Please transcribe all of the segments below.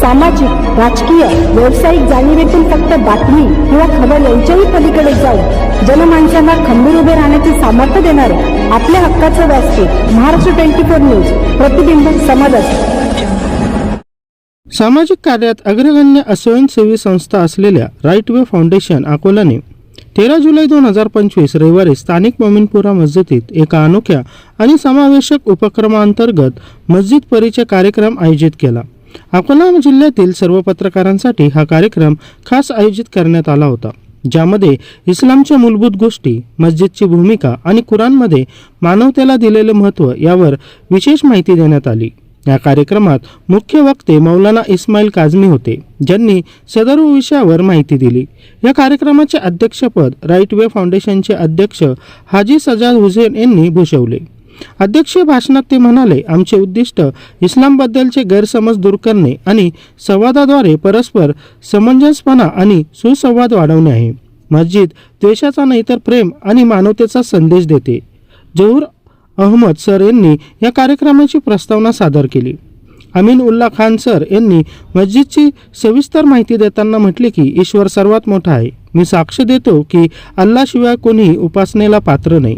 सामाजिक राजकीय व्यावसायिक जाणीवेतून फक्त बातमी किंवा खबर यांच्याही पलीकडे जाऊन जनमानसांना खंबीर उभे राहण्याचे सामर्थ्य देणारे आपल्या हक्काचं व्यासपीठ महाराष्ट्र ट्वेंटी फोर न्यूज प्रतिबिंब समाजाचे. सामाजिक कार्यात अग्रगण्य स्वयंसेवी संस्था असलेल्या राईट वे फाउंडेशन अकोलाने तेरा जुलै दोन हजार पंचवीस रविवारी स्थानिक मोमिनपुरा मस्जिदीत एका अनोख्या आणि समावेशक उपक्रमांतर्गत मस्जिद परिचय कार्यक्रम आयोजित केला. अकोला जिल्ह्यातील सर्व पत्रकारांसाठी हा कार्यक्रम खास आयोजित करण्यात आला होता ज्यामध्ये इस्लामच्या मूलभूत गोष्टी मस्जिदची भूमिका आणि कुराणमध्ये मानवतेला दिलेले महत्त्व यावर विशेष माहिती देण्यात आली. या कार्यक्रमात मुख्य वक्ते मौलाना इस्माईल काझमी होते ज्यांनी सदर विषयावर माहिती दिली. या कार्यक्रमाचे अध्यक्षपद राईट वे फाउंडेशनचे अध्यक्ष हाजी सजाद हुसेन यांनी भूषवले. अध्यक्षीय भाषणात ते म्हणाले आमचे उद्दिष्ट इस्लामबद्दलचे गैरसमज दूर करणे आणि संवादाद्वारे परस्पर समंजसपणा आणि सुसंवाद वाढवणे आहे. मस्जिद द्वेषाचा नाही तर प्रेम आणि मानवतेचा संदेश देते. जहूर अहमद सर यांनी या कार्यक्रमाची प्रस्तावना सादर केली. अमीन उल्ला खान सर यांनी मस्जिदची सविस्तर माहिती देताना म्हटले की ईश्वर सर्वात मोठा आहे. मी साक्ष देतो की अल्लाशिवाय कोणीही उपासनेला पात्र नाही.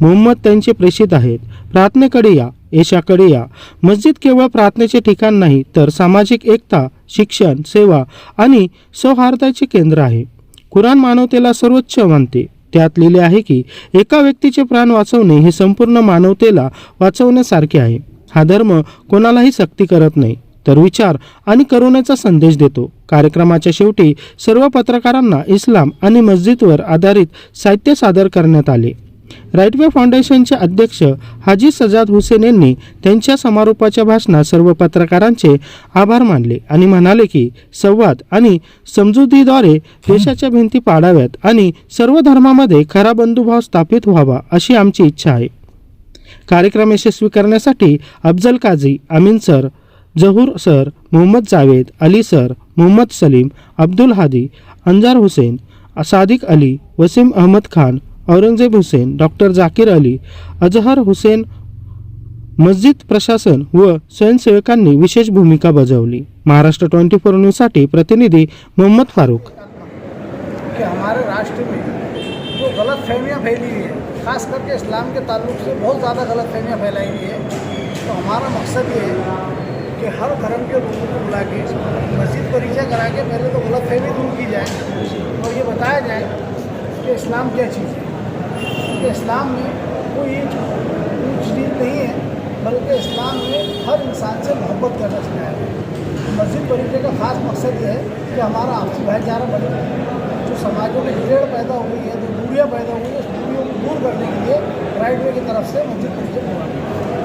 मोहम्मद त्यांचे प्रेषित आहेत. प्रार्थनेकडे या यशाकडे या. मस्जिद केवळ प्रार्थनेचे ठिकाण नाही तर सामाजिक एकता शिक्षण सेवा आणि सौहार्दाचे केंद्र आहे. कुराण मानवतेला सर्वोच्च मानते. त्यात लिहिले आहे की एका व्यक्तीचे प्राण वाचवणे हे संपूर्ण मानवतेला वाचवण्यासारखे आहे. हा धर्म कोणालाही सक्ती करत नाही तर विचार आणि करुणेचा संदेश देतो. कार्यक्रमाच्या शेवटी सर्व पत्रकारांना इस्लाम आणि मस्जिदवर आधारित साहित्य सादर करण्यात आले. राईटवे फाउंडेशनचे अध्यक्ष हाजी सजाद हुसेन यांनी त्यांच्या समारोपाच्या भाषणात सर्व पत्रकारांचे आभार मानले आणि म्हणाले की संवाद आणि समजुतीद्वारे देशाच्या भिंती पाडाव्यात आणि सर्व धर्मामध्ये खरा बंधुभाव स्थापित व्हावा अशी आमची इच्छा आहे. कार्यक्रम यशस्वी करण्यासाठी Afzal Kazi Amin sir Jahur sir Mohammad Javed Ali sir Mohammad Salim Abdul Hadi Anjar Hussain Sadiq Ali Wasim Ahmed Khan Aurangzeb Hussain doctor Zakir Ali Azhar Hussain मस्जिद प्रशासन व स्वयंसेवकांनी विशेष भूमिका बजावली. महाराष्ट्र ट्वेंटी फोर न्यूजसाठी प्रतिनिधी मोहम्मद फारूक हमारे राष्ट्र में जो गलत फहमियाँ फैली हुई है ख़ास करके इस्लाम के ताल्लुक से बहुत ज़्यादा गलत फहमियाँ फैलाई हुई है तो हमारा मकसद ये है कि हर धर्म के लोगों को बुला के मस्जिद परिचय करा के पहले तो गलत फहमी दूर की जाए और ये बताया जाए कि इस्लाम क्या चीज़ है। कि इस्लाम में कोई ऊँच नीच नहीं है, बल्कि इस्लाम में हर इंसान से मोहब्बत करना सिखाया है। मस्जिद परिचय का खास मकसद ये है कि हमारा आपसी भाईचारा बने। जो समाजों में टेढ़ पैदा हो गई है, जो दूरियाँ पैदा हुई है, उस दूरियों को दूर करने के लिए राइट वे की तरफ़ से मस्जिद परिचय करवाना